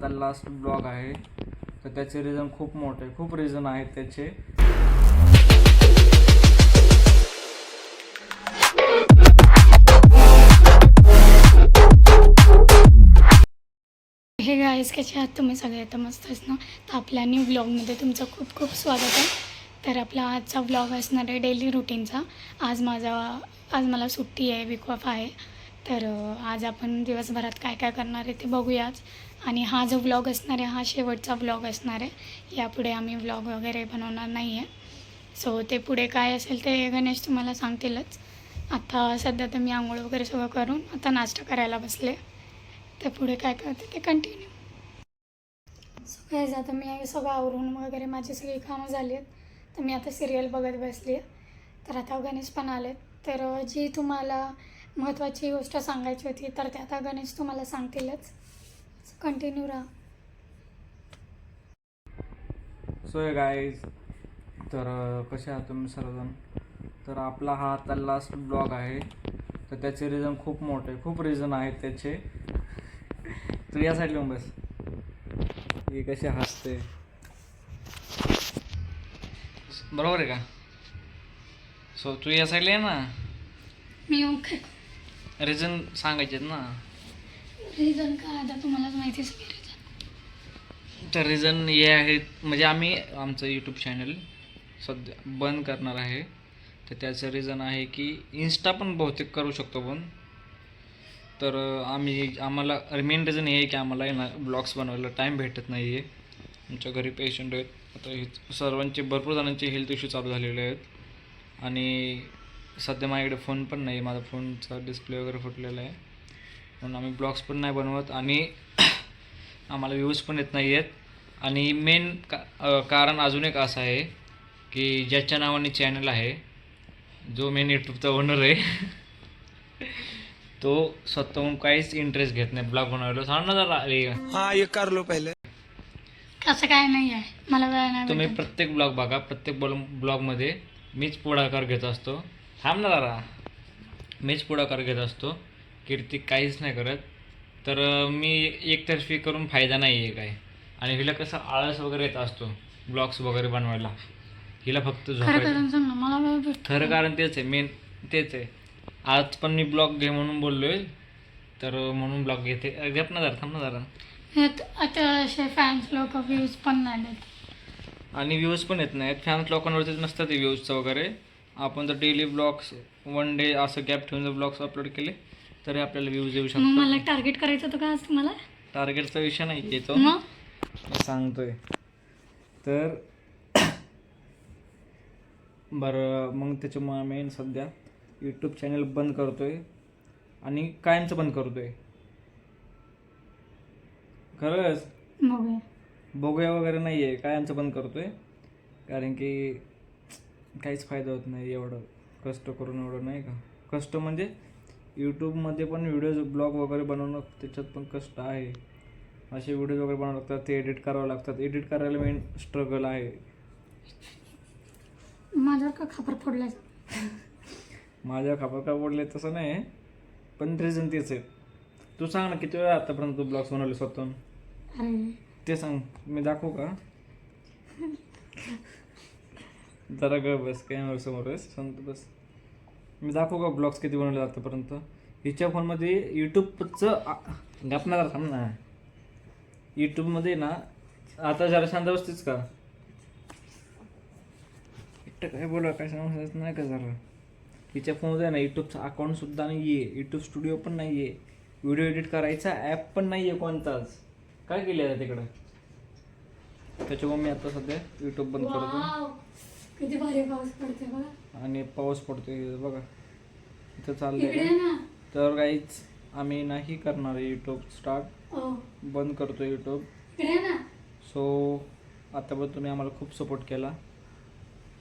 आता last blog आहे. तर त्याचे रिझन खूप मोठे खूप रिझन आहेत त्याचे. हे गायस कसे आहात तुम्ही सगळे? तर मस्तच ना? तर आपल्या न्यू ब्लॉगमध्ये तुमचं खूप खूप स्वागत आहे. तर आपला आजचा ब्लॉग असणार आहे डेली रुटीनचा आज माझा आज मला सुट्टी आहे वीक ऑफ आहे. तर आज आपण दिवसभरात काय काय करणार आहे ते बघूयाच. आणि हा जो ब्लॉग असणार आहे हा शेवटचा ब्लॉग असणार आहे. यापुढे आम्ही ब्लॉग वगैरे बनवणार नाही आहे. सो ते पुढे काय असेल ते गणेश तुम्हाला सांगतीलच. आता सध्या तर मी आंघोळ वगैरे सगळं करून आता नाश्ता करायला बसले. तर पुढे काय करते ते कंटिन्यू सो काय आता मी सगळं आवरून वगैरे माझी सगळी कामं झाली आहेत. तर मी आता सिरियल बघत बसली आहे. तर आता गणेश पण आलेत. तर जी तुम्हाला महत्त्वाची गोष्ट सांगायची होती तर ते आता गणेश तुम्हाला सांगतीलच. कंटिन्यू राहा सो हे गाईज तर कसे आहात तुम्ही सर्वजण? तर आपला हा आता लास्ट ब्लॉग आहे. तर त्याचे रिझन खूप मोठे खूप रिझन आहेत त्याचे. तू या साईड लिहून बस. ही कशी हसते. बरोबर आहे का? सो तू या साईडला आहे ना. मी ओके रिझन सांगायचे ना. रिझन काय आता तुम्हालाच माहिती रिझन तर रिझन हे आहेत म्हणजे आम्ही आमचं यूट्यूब चॅनल सध्या बंद करणार आहे. तर त्याचं रिझन आहे की इन्स्टा पण बहुतेक करू शकतो पण तर आम्ही आम्हाला मेन रिझन हे आहे की आम्हाला आहे ना ब्लॉग्स बनवायला टाईम भेटत नाही आहे आमच्या घरी पेशंट आहेत. आता हे सर्वांचे भरपूर जणांचे हेल्थ इश्यू चालू झालेले आहेत. आणि सध्या माझ्याकडे फोन पण नाही. माझा फोनचा डिस्प्ले वगैरे फुटलेला आहे. म्हणून आम्ही ब्लॉग्स पण नाही बनवत आणि आम्हाला व्ह्यूज पण येत नाही आहेत आणि मेन का कारण अजून एक असं आहे की ज्याच्या नावाने चॅनल आहे जो मेन यूट्यूबचा ओनर आहे तो स्वतःहून काहीच इंटरेस्ट घेत नाही ब्लॉग बनवायला. सांग ना जरा अरे. हाँ ये कर लो पहले. असं काय नाही आहे. मला वेळ नाही तुम्ही. प्रत्येक ब्लॉग बघा प्रत्येक ब्लॉग ब्लॉगमध्ये मीच पुढाकार घेत असतो. थांब ना जरा. मीच पुढाकार घेत असतो. कीर्ती काहीच नाही करत. तर मी एकतर्फी करून फायदा नाही आहे काय आणि हिला कसं आळस वगैरे येत असतो ब्लॉग्स वगैरे बनवायला. हिला फक्त खरं झोपायचं. करून सांग ना मला वेळ भेटतो. खरं कारण तेच आहे मेन तेच आहे. आज पण मी ब्लॉग घे म्हणून बोललोय. तर म्हणून ब्लॉग घेते. अं, गप ना जरा थांब ना जरा. यात आता असे फॅन्स लोक व्ह्यूज पण नाही देत. आणि व्ह्यूज पण येत नाहीत. फॅन्स लोकांवरतीच नसतात ते व्ह्यूजचं वगैरे. आपण जर डेली ब्लॉग्स वन डे असं गॅप ठेवून जर ब्लॉग्स अपलोड केले तरी आपल्याला व्ह्यूज येऊ मग शकतो. मला टार्गेट करायचं होतं का आज तुम्हाला? टार्गेटचा विषय नाही येतो मग? मी सांगतोय. तर बरं मग त्याच्यामुळे मेन सध्या यूट्यूब चॅनल बंद करतोय आणि कायमचं बंद करतोय. खरंच? बघूया. बघूया वगैरे नाही आहे कायमचं बंद करतोय. कारण की काहीच फायदा होत नाही एवढं. कष्ट करून एवढं नाही का? कष्ट म्हणजे यूट्यूबमध्ये पण व्हिडिओज ब्लॉग वगैरे बनवणं त्याच्यात पण कष्ट आहे. असे व्हिडिओज वगैरे बनवावं लागतात ते एडिट करावं लागतात. एडिट करायला मेन स्ट्रगल आहे. माझ्यावर का खापर फोडलाय? माझ्या खापर का पडले तसं नाही. पण रिझन तेच आहे. तू सांग ना किती वेळा आतापर्यंत तू ब्लॉग्स बनवले स्वतःहून? अरे. ते सांग. मी दाखवू का? जरा ग बस कॅमेरा समोर आहे सांगतो बस. मी दाखवू का ब्लॉग्स किती बनवले आतापर्यंत? हिच्या फोनमध्ये यूट्यूबचं गपणार थांब ना. यूट्यूबमध्ये ना आता जरा शांत बसतेच का? एकटं काय बोला काय सांगायचं नाही का जरा? हिच्या फोनमध्ये आहे ना यूट्यूबचं अकाउंटसुद्धा नाही आहे यूट्यूब स्टुडिओ पण नाही आहे व्हिडिओ एडिट करायचा ॲप पण नाही आहे कोणताच. काय केलं आहे तिकडं? त्याच्यामुळे मी आता सध्या यूट्यूब बंद करतो किती भारी पाऊस पडते बघा. आणि पाऊस पडतोय बघा. इथं इकडे चाललंय ना? तर काहीच आम्ही नाही करणार आहे यूट्यूब स्टार्ट ओ बंद करतो यूट्यूब इकडे ना? सो आतापर्यंत तुम्ही आम्हाला खूप सपोर्ट केला.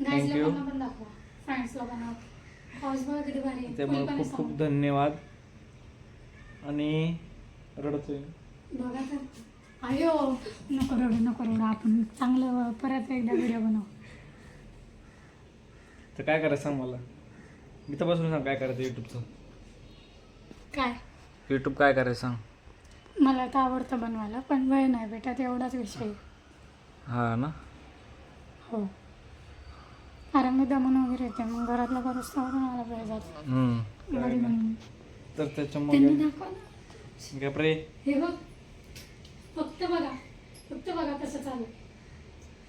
Guys Thank you. लोकांना पण दाखवा. फ्रेंड्स लोकांना. पाऊस बघा किती भारी आहे. त्यामुळे फुलपाणी खूप खूप. धन्यवाद. आणि रडतोय. बघा तर. अयो नको रडू नको रडू. आपण चांगलं परत एकदा व्हिडिओ बनवू. तर काय करायचं सांग मला? मी तर बसून सांग काय करायचं यूट्यूबचं. काय? यूट्यूब काय करायचं सांग. मला तर आवडतं बनवायला पण वेळ नाही भेटत एवढाच विषय हा ना? हो. कारण मी दमून वगैरे येते मग घरातलं करूच तर मला वेळ जातो. हम्म. तर त्यांनी त्याच्यामुळे. गपरे हे बघ. फक्त बघा. फक्त बघा कसं चालू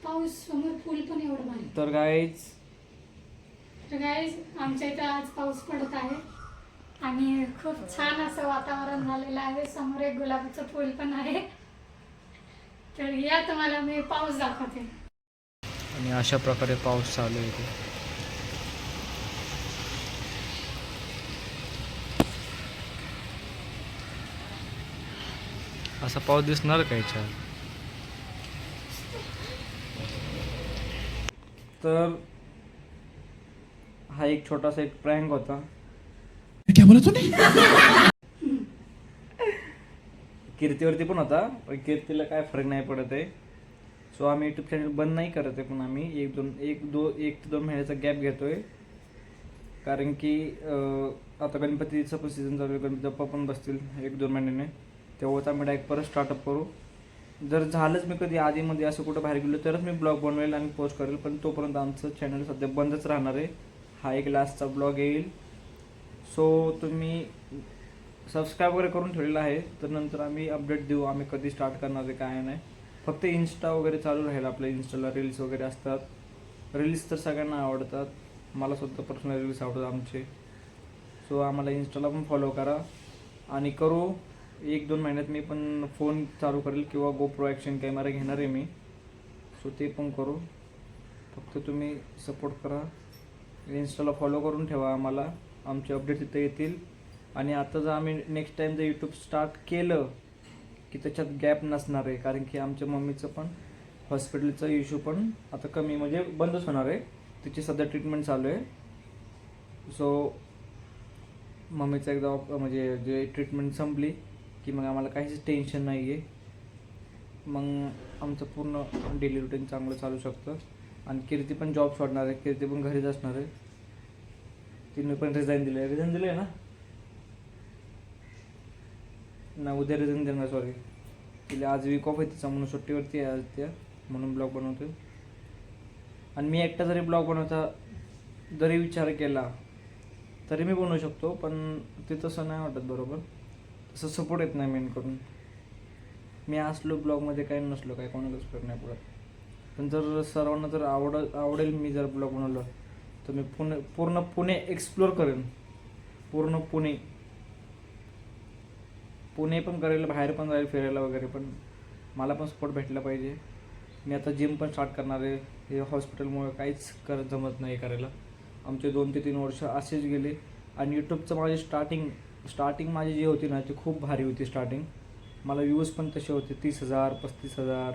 पाऊस समोर फुल पण एवढं भारी. तर गाईच तर काय आमच्या इथं आज पाऊस पडत आहे. आणि खूप छान असं वातावरण झालेलं आहे. समोर एक गुलाबाचं फूल पण आहे. तर या तुम्हाला मी पाऊस दाखवते. आणि अशा प्रकारे पाऊस चालू आहे. असा पाऊस दिसणार का याच्यात तर हा एक छोटासा एक प्रँक होता. क्या बोला तूने? कीर्तीवरती पण होता. पण कीर्तीला काय फरक नाही पडत आहे. सो आम्ही यूट्यूब चॅनल बंद नाही करत आहे पण आम्ही एक दोन एक दो एक ते दोन महिन्याचा गॅप घेतोय. कारण की आता गणपतीचं पण सीझन चालू आहे. गणपती बाप्पा पण बसतील एक दोन महिन्याने. तेव्हाच आम्ही डायरेक्ट परत स्टार्टअप करू. जर झालंच मी कधी आधीमध्ये असं कुठं बाहेर गेलो तरच मी ब्लॉग बनवेल आणि पोस्ट करेल. पण तोपर्यंत आमचं चॅनल सध्या बंदच राहणार आहे. हा एक लास्टचा ब्लॉग येईल. सो तुम्ही सबस्क्राईब वगैरे करून ठेवलेला आहे तर नंतर आम्ही अपडेट देऊ आम्ही कधी स्टार्ट करणार आहे काय नाही. फक्त इन्स्टा वगैरे चालू राहील आपल्या इन्स्टाला रील्स वगैरे असतात. रील्स तर सगळ्यांना आवडतात. मला सुद्धा पर्सनल रील्स आवडतात आमचे. सो आम्हाला इन्स्टाला पण फॉलो करा. आणि करू एक दोन महिन्यात मी पण फोन चालू करेल किंवा गोप्रो ॲक्शन कॅमेरा घेणार आहे मी. सो ते पण करू. फक्त तुम्ही सपोर्ट करा. इन्स्टाला फॉलो करून ठेवा आम्हाला. आमचे अपडेट तिथे येतील. आणि आता जर आम्ही नेक्स्ट टाईम जर यूट्यूब स्टार्ट केलं की त्याच्यात गॅप नसणार आहे कारण की आमच्या मम्मीचं पण हॉस्पिटलचा इश्यू पण आता कमी म्हणजे बंदच होणार आहे. तिची सध्या ट्रीटमेंट चालू आहे. सो मम्मीचं एकदा म्हणजे जे ट्रीटमेंट संपली की मग आम्हाला काहीच टेन्शन नाही आहे मग आमचं पूर्ण डेली रुटीन चांगलं चालू शकतं. आणि कीर्ती पण जॉब सोडणार आहे कीर्ती पण घरीच असणार आहे. तिने पण रिझाईन दिलं आहे रिझाईन दिलं आहे ना? ना उद्या रिझाईन देणार सॉरी तिला आज वीक ऑफ आहे तिचा म्हणून सुट्टीवरती आहे आज त्या म्हणून ब्लॉग बनवतोय. आणि मी एकटा जरी ब्लॉग बनवता जरी विचार केला तरी मी बनवू शकतो पण ते तसं नाही वाटत बरोबर? तसं सपोर्ट येत नाही मेन करून. मी असलो ब्लॉगमध्ये काही नसलो काही कोणालाच फरक नाही पडत पण जर सर्वांना जर आवड आवडेल मी जर ब्लॉग बनवलं तर मी पुणे पूर्ण पुणे एक्सप्लोर करेन. पूर्ण पुणे. पुणे पण करेल बाहेर पण जाईल फिरायला वगैरे पण मला पण सपोर्ट भेटला पाहिजे. मी आता जिम पण स्टार्ट करणार आहे. हे हॉस्पिटलमुळे काहीच कर जमत नाही करायला. आमचे दोन ते तीन वर्ष असेच गेले. आणि यूट्यूबचं माझी स्टार्टिंग स्टार्टिंग माझी जी होती ना ती खूप भारी होती स्टार्टिंग मला व्ह्यूज पण तसे होते तीस हजार पस्तीस हजार.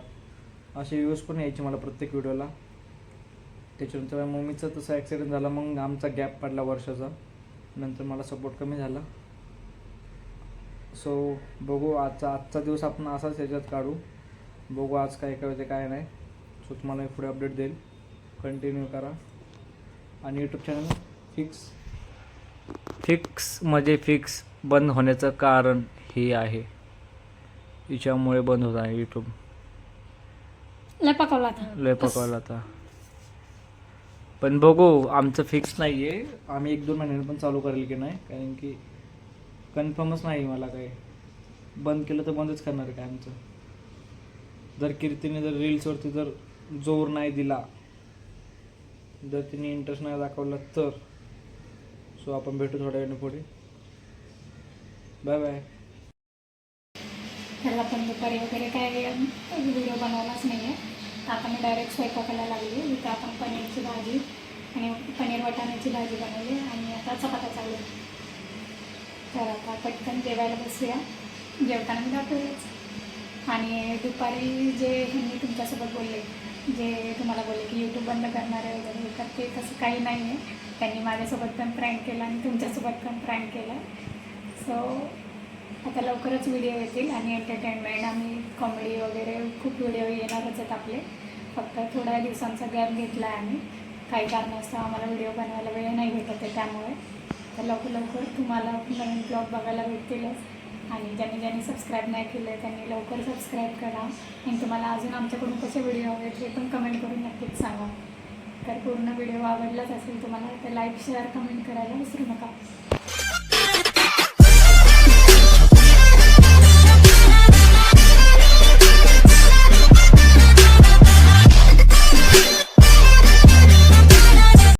असे व्ह्यूज पण यायचे मला प्रत्येक व्हिडिओला त्याच्यानंतर मम्मीचं तसा ॲक्सिडेंट झाला मग आमचा गॅप पडला वर्षाचा. नंतर मला सपोर्ट कमी झाला. सो बघू आजचा आजचा दिवस आपण असाच ह्याच्यात काढू. बघू आज काय काय होते काय नाही. सो तुम्हाला पुढे अपडेट देईल. कंटिन्यू करा. आणि यूट्यूब चॅनल फिक्स फिक्स म्हणजे फिक्स बंद होण्याचं कारण हे आहे. याच्यामुळे बंद होत आहे यूट्यूब लय पकवला आता. लय पकवला आता. पण बघू आमचं फिक्स नाही आहे आम्ही एक दोन महिन्याने पण चालू करेल की नाही कारण की कन्फर्मच नाही मला काय बंद केलं तर बंदच करणार आहे काय आमचं. जर कीर्तीने जर रील्सवरती जर जोर नाही दिला जर तिने इंटरेस्ट नाही दाखवला तर सो आपण भेटू थोड्या वेळाने पुढे. बाय बाय त्याला पण दुपारी वगैरे काय व्हिडिओ बनवलाच नाही आहे आता मी डायरेक्ट स्वयंपाकाला लागली इथं आपण पनीरची भाजी आणि पनीर वाटाण्याची भाजी बनवली आणि आता चपात्या चालू आहे. तर आता पटकन जेवायला बसूया. जेवताना मी दाखवेलच. आणि दुपारी जे ह्यांनी तुमच्यासोबत बोलले जे तुम्हाला बोलले की यूट्यूब बंद करणार आहे वगैरे तर ते तसं काही नाही आहे त्यांनी माझ्यासोबत पण प्रँक केला आणि तुमच्यासोबत पण प्रँक केला. सो आता लवकरच व्हिडिओ येतील आणि एंटरटेनमेंट आम्ही कॉमेडी वगैरे खूप व्हिडिओ येणारच आहेत आपले. फक्त थोड्या दिवसांचा गॅप घेतला आहे आम्ही. काही कारणास्तव आम्हाला व्हिडिओ बनवायला वेळ नाही भेटत आहे त्यामुळे. तर लवकर लवकर तुम्हाला नवीन ब्लॉग बघायला भेटतीलच. आणि ज्यांनी ज्यांनी सबस्क्राईब नाही केलं आहे त्यांनी लवकर सबस्क्राईब करा. आणि तुम्हाला अजून आमच्याकडून कसे व्हिडिओ हवे ते पण कमेंट करून नक्कीच सांगा. तर पूर्ण व्हिडिओ आवडलाच असेल तुम्हाला तर लाईक शेअर कमेंट करायला विसरू नका.